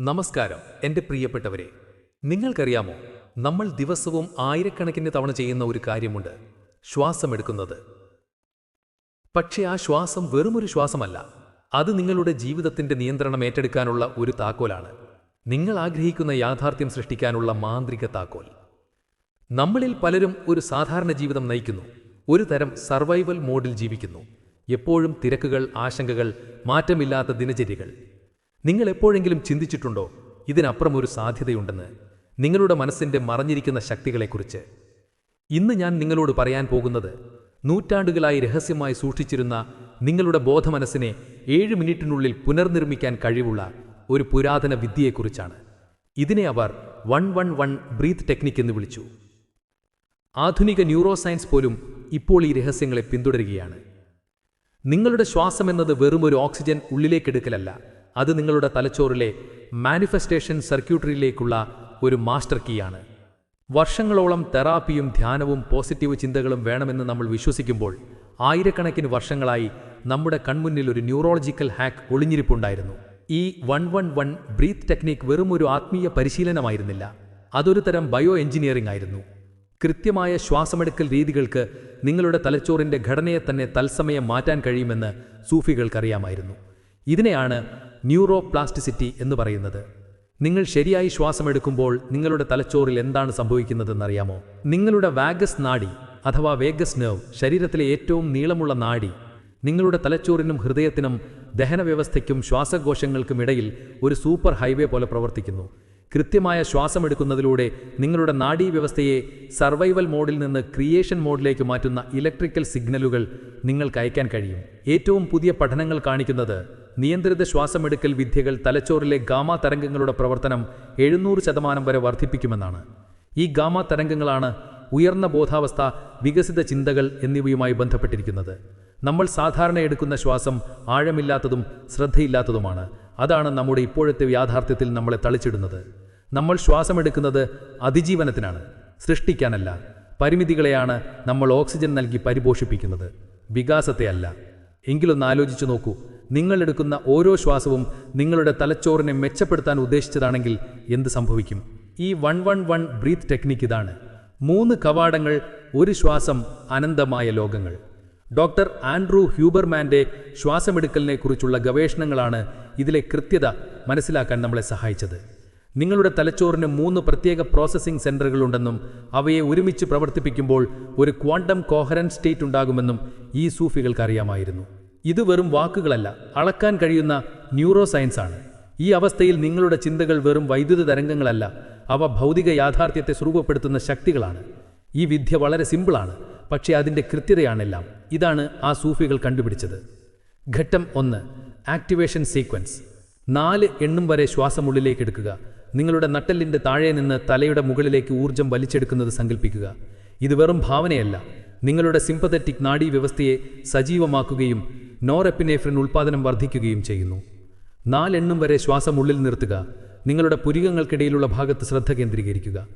നമസ്കാരം എന്റെ പ്രിയപ്പെട്ടവരെ. നിങ്ങൾക്കറിയാമോ നമ്മൾ ദിവസവും ആയിരക്കണക്കിന് തവണ ചെയ്യുന്ന ഒരു കാര്യമുണ്ട് ശ്വാസമെടുക്കുന്നത്. പക്ഷേ ആ ശ്വാസം വെറുമൊരു ശ്വാസമല്ല അത് നിങ്ങളുടെ ജീവിതത്തിന്റെ നിയന്ത്രണം ഏറ്റെടുക്കാനുള്ള ഒരു താക്കോലാണ്. നിങ്ങൾ ആഗ്രഹിക്കുന്ന യാഥാർത്ഥ്യം സൃഷ്ടിക്കാനുള്ള മാന്ത്രിക താക്കോൽ. നമ്മളിൽ പലരും ഒരു സാധാരണ ജീവിതം നയിക്കുന്നു ഒരു തരം സർവൈവൽ മോഡിൽ ജീവിക്കുന്നു. എപ്പോഴും തിരക്കുകൾ ആശങ്കകൾ മാറ്റമില്ലാത്ത ദിനചര്യകൾ. നിങ്ങൾ എപ്പോഴെങ്കിലും ചിന്തിച്ചിട്ടുണ്ടോ? ഇതിനപ്പുറം ഒരു സാധ്യതയുണ്ടെന്ന്. നിങ്ങളുടെ മനസ്സിന്റെ മറഞ്ഞിരിക്കുന്ന ശക്തികളെക്കുറിച്ച്. ഇന്ന് ഞാൻ നിങ്ങളോട് പറയാൻ പോകുന്നത് നൂറ്റാണ്ടുകളായി രഹസ്യമായി സൂക്ഷിച്ചിരുന്ന നിങ്ങളുടെ ബോധമനസ്സിനെ ഏഴ് മിനിറ്റിനുള്ളിൽ പുനർനിർമ്മിക്കാൻ കഴിവുള്ള ഒരു പുരാതന വിദ്യയെക്കുറിച്ചാണ്. ഇതിനെ അവർ one one one breath technique എന്ന് വിളിച്ചു. ആധുനിക ന്യൂറോ സയൻസ് പോലും ഇപ്പോൾ ഈ രഹസ്യങ്ങളെ പിന്തുടരുകയാണ്. നിങ്ങളുടെ ശ്വാസം എന്നത് വെറും ഒരു ഓക്സിജൻ ഉള്ളിലേക്കെടുക്കലല്ല. അത് നിങ്ങളുടെ തലച്ചോറിലെ മാനിഫെസ്റ്റേഷൻ സർക്യൂട്ടറിയിലേക്കുള്ള ഒരു മാസ്റ്റർ കീയാണ് വർഷങ്ങളോളം തെറാപ്പിയും ധ്യാനവും പോസിറ്റീവ് ചിന്തകളും വേണമെന്ന് നമ്മൾ വിശ്വസിക്കുമ്പോൾ ആയിരക്കണക്കിന് വർഷങ്ങളായി നമ്മുടെ കൺമുന്നിൽ ഒരു ന്യൂറോളജിക്കൽ ഹാക്ക് ഒളിഞ്ഞിരിപ്പുണ്ടായിരുന്നു. ഈ one one one breath technique വെറും ഒരു ആത്മീയ പരിശീലനമായിരുന്നില്ല. അതൊരു തരം ബയോ എഞ്ചിനീയറിംഗ് ആയിരുന്നു. കൃത്യമായ ശ്വാസമെടുക്കൽ രീതികൾക്ക് നിങ്ങളുടെ തലച്ചോറിന്റെ ഘടനയെ തന്നെ തത്സമയം മാറ്റാൻ കഴിയുമെന്ന് സൂഫികൾക്കറിയാമായിരുന്നു. ഇതിനെയാണ് ന്യൂറോ പ്ലാസ്റ്റിസിറ്റി എന്ന് പറയുന്നത്. നിങ്ങൾ ശരിയായി ശ്വാസമെടുക്കുമ്പോൾ നിങ്ങളുടെ തലച്ചോറിൽ എന്താണ് സംഭവിക്കുന്നതെന്നറിയാമോ? നിങ്ങളുടെ വാഗസ് നാഡി അഥവാ വേഗസ് നെർവ് ശരീരത്തിലെ ഏറ്റവും നീളമുള്ള നാഡി നിങ്ങളുടെ തലച്ചോറിനും ഹൃദയത്തിനും ദഹനവ്യവസ്ഥയ്ക്കും ശ്വാസകോശങ്ങൾക്കും ഇടയിൽ ഒരു സൂപ്പർ ഹൈവേ പോലെ പ്രവർത്തിക്കുന്നു. കൃത്യമായ ശ്വാസമെടുക്കുന്നതിലൂടെ നിങ്ങളുടെ നാഡീവ്യവസ്ഥയെ സർവൈവൽ മോഡിൽ നിന്ന് ക്രിയേഷൻ മോഡിലേക്ക് മാറ്റുന്ന ഇലക്ട്രിക്കൽ സിഗ്നലുകൾ നിങ്ങൾക്ക് അയക്കാൻ കഴിയും. ഏറ്റവും പുതിയ പഠനങ്ങൾ കാണിക്കുന്നത് നിയന്ത്രിത ശ്വാസമെടുക്കൽ വിദ്യകൾ തലച്ചോറിലെ ഗാമ തരംഗങ്ങളുടെ പ്രവർത്തനം എഴുന്നൂറ് ശതമാനം വരെ വർദ്ധിപ്പിക്കുമെന്നാണ്. ഈ ഗാമ തരംഗങ്ങളാണ് ഉയർന്ന ബോധാവസ്ഥ വികസിത ചിന്തകൾ എന്നിവയുമായി ബന്ധപ്പെട്ടിരിക്കുന്നത്. നമ്മൾ സാധാരണ എടുക്കുന്ന ശ്വാസം ആഴമില്ലാത്തതും ശ്രദ്ധയില്ലാത്തതുമാണ്. അതാണ് നമ്മുടെ ഇപ്പോഴത്തെ യാഥാർത്ഥ്യത്തിൽ നമ്മളെ തളിച്ചിടുന്നത്. നമ്മൾ ശ്വാസമെടുക്കുന്നത് അതിജീവനത്തിനാണ് സൃഷ്ടിക്കാനല്ല. പരിമിതികളെയാണ് നമ്മൾ ഓക്സിജൻ നൽകി പരിപോഷിപ്പിക്കുന്നത്. വികാസത്തെ അല്ല എങ്കിലൊന്ന് ആലോചിച്ചു നോക്കൂ. നിങ്ങൾ എടുക്കുന്ന ഓരോ ശ്വാസവും നിങ്ങളുടെ തലച്ചോറിനെ മെച്ചപ്പെടുത്താൻ ഉദ്ദേശിച്ചതാണെങ്കിൽ എന്ത് സംഭവിക്കും? ഈ one one one breath technique ഇതാണ്. മൂന്ന് കവാടങ്ങൾ ഒരു ശ്വാസം അനന്തമായ ലോകങ്ങൾ. ഡോക്ടർ ആൻഡ്രൂ ഹ്യൂബർമാന്റെ ശ്വാസമെടുക്കലിനെ കുറിച്ചുള്ള ഗവേഷണങ്ങളാണ് ഇതിലെ കൃത്യത മനസ്സിലാക്കാൻ നമ്മളെ സഹായിച്ചത്. നിങ്ങളുടെ തലച്ചോറിന് മൂന്ന് പ്രത്യേക പ്രോസസ്സിംഗ് സെന്ററുകളുണ്ടെന്നും അവയെ ഒരുമിച്ച് പ്രവർത്തിപ്പിക്കുമ്പോൾ ഒരു ക്വാണ്ടം കോഹറൻ സ്റ്റേറ്റ് ഉണ്ടാകുമെന്നും ഈ സൂഫികൾക്ക് അറിയാമായിരുന്നു ഇത് വെറും വാക്കുകളല്ല അളക്കാൻ കഴിയുന്ന ന്യൂറോ സയൻസാണ് ഈ അവസ്ഥയിൽ നിങ്ങളുടെ ചിന്തകൾ വെറും വൈദ്യുത തരംഗങ്ങളല്ല അവ ഭൗതിക യാഥാർത്ഥ്യത്തെ സ്വരൂപപ്പെടുത്തുന്ന ശക്തികളാണ്. ഈ വിദ്യ വളരെ സിമ്പിളാണ് പക്ഷേ അതിന്റെ കൃത്യതയാണെല്ലാം. ഇതാണ് ആ സൂഫികൾ കണ്ടുപിടിച്ചത്. ഘട്ടം ഒന്ന് ആക്ടിവേഷൻ സീക്വൻസ്. നാല് എണ്ണും വരെ ശ്വാസമുള്ളിലേക്ക് എടുക്കുക. നിങ്ങളുടെ നട്ടെല്ലിന്റെ താഴെ നിന്ന് തലയുടെ മുകളിലേക്ക് ഊർജം വലിച്ചെടുക്കുന്നത് സങ്കല്പിക്കുക ഇത് വെറും ഭാവനയല്ല. നിങ്ങളുടെ സിംപതറ്റിക് നാഡീ വ്യവസ്ഥയെ സജീവമാക്കുകയും നോറെപ്പിനേഫ്രിൻ ഉൽപ്പാദനം വർദ്ധിക്കുകയും ചെയ്യുന്നു. നാലെണ്ണം വരെ ശ്വാസം ഉള്ളിൽ നിർത്തുക. നിങ്ങളുടെ പുരികങ്ങൾക്കിടയിലുള്ള ഭാഗത്ത് ശ്രദ്ധ കേന്ദ്രീകരിക്കുക.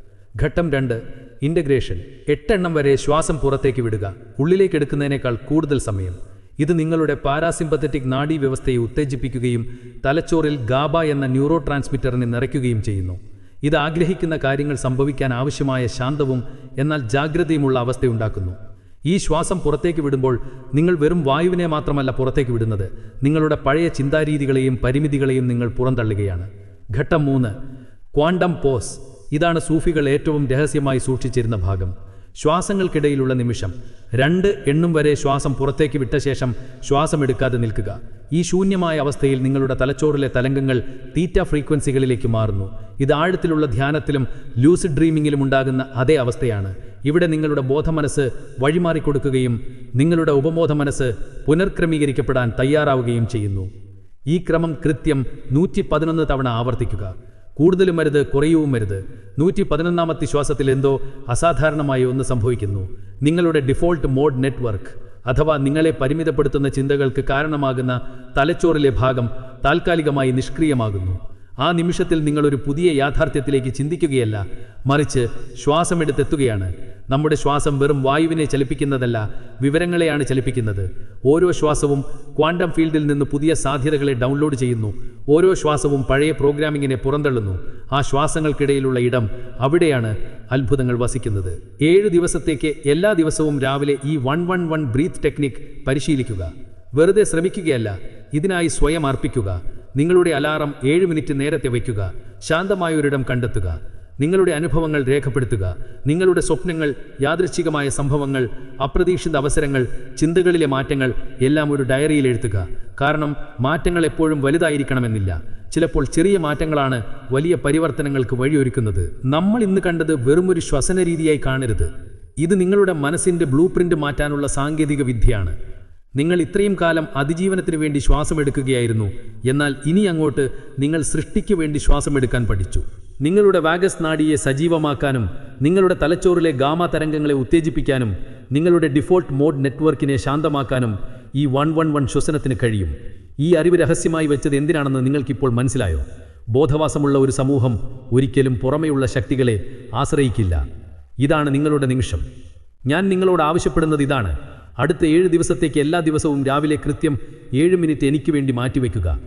ഘട്ടം രണ്ട് ഇന്റഗ്രേഷൻ എട്ടെണ്ണം വരെ ശ്വാസം പുറത്തേക്ക് വിടുക. ഉള്ളിലേക്ക് എടുക്കുന്നതിനേക്കാൾ കൂടുതൽ സമയം. ഇത് നിങ്ങളുടെ പാരാസിമ്പത്തറ്റിക് നാഡീവ്യവസ്ഥയെ ഉത്തേജിപ്പിക്കുകയും തലച്ചോറിൽ ഗാബ എന്ന ന്യൂറോ ട്രാൻസ്മിറ്ററിനെ നിറയ്ക്കുകയും ചെയ്യുന്നു. ഇത് ആഗ്രഹിക്കുന്ന കാര്യങ്ങൾ സംഭവിക്കാൻ ആവശ്യമായ ശാന്തവും എന്നാൽ ജാഗ്രതയുമുള്ള അവസ്ഥയുണ്ടാക്കുന്നു. ഈ ശ്വാസം പുറത്തേക്ക് വിടുമ്പോൾ നിങ്ങൾ വെറും വായുവിനെ മാത്രമല്ല പുറത്തേക്ക് വിടുന്നത്. നിങ്ങളുടെ പഴയ ചിന്താരീതികളെയും പരിമിതികളെയും നിങ്ങൾ പുറന്തള്ളുകയാണ്. ഘട്ടം മൂന്ന് ക്വാണ്ടം പോസ്. ഇതാണ് സൂഫികൾ ഏറ്റവും രഹസ്യമായി സൂക്ഷിച്ചിരുന്ന ഭാഗം. ശ്വാസങ്ങൾക്കിടയിലുള്ള നിമിഷം. രണ്ട് എണ്ണും വരെ ശ്വാസം പുറത്തേക്ക് വിട്ട ശേഷം ശ്വാസം എടുക്കാതെ നിൽക്കുക. ഈ ശൂന്യമായ അവസ്ഥയിൽ നിങ്ങളുടെ തലച്ചോറിലെ തലങ്കങ്ങൾ തീറ്റ ഫ്രീക്വൻസികളിലേക്ക് മാറുന്നു. ഇത് ആഴത്തിലുള്ള ധ്യാനത്തിലും ലൂസിഡ് ഡ്രീമിങ്ങിലും ഉണ്ടാകുന്ന അതേ അവസ്ഥയാണ്. ഇവിടെ നിങ്ങളുടെ ബോധമനസ്സ് വഴിമാറിക്കൊടുക്കുകയും നിങ്ങളുടെ ഉപബോധ മനസ്സ് പുനർക്രമീകരിക്കപ്പെടാൻ തയ്യാറാവുകയും ചെയ്യുന്നു. ഈ ക്രമം കൃത്യം നൂറ്റി പതിനൊന്ന് തവണ ആവർത്തിക്കുക. കൂടുതലും വരുത് കുറയുവും വരുത് നൂറ്റി പതിനൊന്നാമത്തെ ശ്വാസത്തിൽ എന്തോ അസാധാരണമായി ഒന്ന് സംഭവിക്കുന്നു. നിങ്ങളുടെ ഡിഫോൾട്ട് മോഡ് നെറ്റ്വർക്ക് അഥവാ നിങ്ങളെ പരിമിതപ്പെടുത്തുന്ന ചിന്തകൾക്ക് കാരണമാകുന്ന തലച്ചോറിലെ ഭാഗം താൽക്കാലികമായി നിഷ്ക്രിയമാകുന്നു. ആ നിമിഷത്തിൽ നിങ്ങളൊരു പുതിയ യാഥാർത്ഥ്യത്തിലേക്ക് ചിന്തിക്കുകയല്ല മറിച്ച് ശ്വാസമെടുത്തെത്തുകയാണ്. നമ്മുടെ ശ്വാസം വെറും വായുവിനെ ചലിപ്പിക്കുന്നതല്ല വിവരങ്ങളെയാണ് ചലിപ്പിക്കുന്നത്. ഓരോ ശ്വാസവും ക്വാണ്ടം ഫീൽഡിൽ നിന്ന് പുതിയ സാധ്യതകളെ ഡൗൺലോഡ് ചെയ്യുന്നു. ഓരോ ശ്വാസവും പഴയ പ്രോഗ്രാമിങ്ങിനെ പുറന്തള്ളുന്നു. ആ ശ്വാസങ്ങൾക്കിടയിലുള്ള ഇടം അവിടെയാണ് അത്ഭുതങ്ങൾ വസിക്കുന്നത്. ഏഴ് ദിവസത്തേക്ക് എല്ലാ ദിവസവും രാവിലെ ഈ one one one breath technique പരിശീലിക്കുക. വെറുതെ ശ്രമിക്കുകയല്ല ഇതിനായി സ്വയം അർപ്പിക്കുക. നിങ്ങളുടെ അലാറം ഏഴ് മിനിറ്റ് നേരത്തെ വയ്ക്കുക. ശാന്തമായൊരിടം കണ്ടെത്തുക. നിങ്ങളുടെ അനുഭവങ്ങൾ രേഖപ്പെടുത്തുക. നിങ്ങളുടെ സ്വപ്നങ്ങൾ യാദൃച്ഛികമായ സംഭവങ്ങൾ അപ്രതീക്ഷിത അവസരങ്ങൾ ചിന്തകളിലെ മാറ്റങ്ങൾ എല്ലാം ഒരു ഡയറിയിൽ എഴുതുക. കാരണം മാറ്റങ്ങൾ എപ്പോഴും വലുതായിരിക്കണമെന്നില്ല. ചിലപ്പോൾ ചെറിയ മാറ്റങ്ങളാണ് വലിയ പരിവർത്തനങ്ങൾക്ക് വഴിയൊരുക്കുന്നത്. നമ്മൾ ഇന്ന് കണ്ടത് വെറുമൊരു ശ്വസന രീതിയായി കാണരുത്. ഇത് നിങ്ങളുടെ മനസ്സിന്റെ ബ്ലൂ പ്രിന്റ് മാറ്റാനുള്ള സാങ്കേതിക വിദ്യയാണ്. നിങ്ങൾ ഇത്രയും കാലം അതിജീവനത്തിന് വേണ്ടി ശ്വാസമെടുക്കുകയായിരുന്നു. എന്നാൽ ഇനി അങ്ങോട്ട് നിങ്ങൾ സൃഷ്ടിക്ക് വേണ്ടി ശ്വാസമെടുക്കാൻ പഠിച്ചു. നിങ്ങളുടെ വാഗസ് നാഡിയെ സജീവമാക്കാനും നിങ്ങളുടെ തലച്ചോറിലെ ഗാമ തരംഗങ്ങളെ ഉത്തേജിപ്പിക്കാനും നിങ്ങളുടെ ഡിഫോൾട്ട് മോഡ് നെറ്റ്വർക്കിനെ ശാന്തമാക്കാനും ഈ വൺ വൺ വൺ ശ്വസനത്തിന് കഴിയും. ഈ അറിവ് രഹസ്യമായി വെച്ചത് എന്തിനാണെന്ന് നിങ്ങൾക്കിപ്പോൾ മനസ്സിലായോ? ബോധവാസമുള്ള ഒരു സമൂഹം ഒരിക്കലും പുറമെയുള്ള ശക്തികളെ ആശ്രയിക്കില്ല. ഇതാണ് നിങ്ങളുടെ നിമിഷം. ഞാൻ നിങ്ങളോട് ആവശ്യപ്പെടുന്നത് ഇതാണ്. അടുത്ത ഏഴ് ദിവസത്തേക്ക് എല്ലാ ദിവസവും രാവിലെ കൃത്യം ഏഴ് മിനിറ്റ് എനിക്ക് വേണ്ടി മാറ്റിവെക്കുക.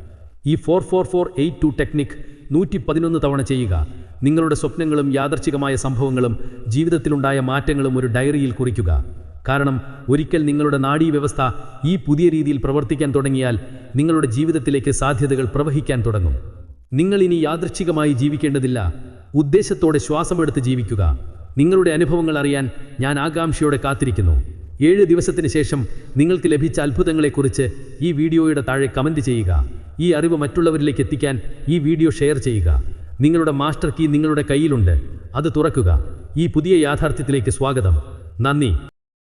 ഈ four four four eight two technique നൂറ്റി പതിനൊന്ന് തവണ ചെയ്യുക. നിങ്ങളുടെ സ്വപ്നങ്ങളും യാദർച്ഛികമായ സംഭവങ്ങളും ജീവിതത്തിലുണ്ടായ മാറ്റങ്ങളും ഒരു ഡയറിയിൽ കുറിക്കുക. കാരണം ഒരിക്കൽ നിങ്ങളുടെ നാഡീവ്യവസ്ഥ ഈ പുതിയ രീതിയിൽ പ്രവർത്തിക്കാൻ തുടങ്ങിയാൽ നിങ്ങളുടെ ജീവിതത്തിലേക്ക് സാധ്യതകൾ പ്രവഹിക്കാൻ തുടങ്ങും. നിങ്ങൾ ഇനി യാദൃച്ഛികമായി ജീവിക്കേണ്ടതില്ല. ഉദ്ദേശത്തോടെ ശ്വാസമെടുത്ത് ജീവിക്കുക. നിങ്ങളുടെ അനുഭവങ്ങൾ അറിയാൻ ഞാൻ ആകാംക്ഷയോടെ കാത്തിരിക്കുന്നു. ഏഴ് ദിവസത്തിന് ശേഷം നിങ്ങൾക്ക് ലഭിച്ച അത്ഭുതങ്ങളെക്കുറിച്ച് ഈ വീഡിയോയുടെ താഴെ കമന്റ് ചെയ്യുക. ഈ അറിവ് മറ്റുള്ളവരിലേക്ക് എത്തിക്കാൻ ഈ വീഡിയോ ഷെയർ ചെയ്യുക. നിങ്ങളുടെ മാസ്റ്റർ കീ നിങ്ങളുടെ കയ്യിലുണ്ട്. അത് തുറക്കുക. ഈ പുതിയ യാഥാർത്ഥ്യത്തിലേക്ക് സ്വാഗതം. നന്ദി.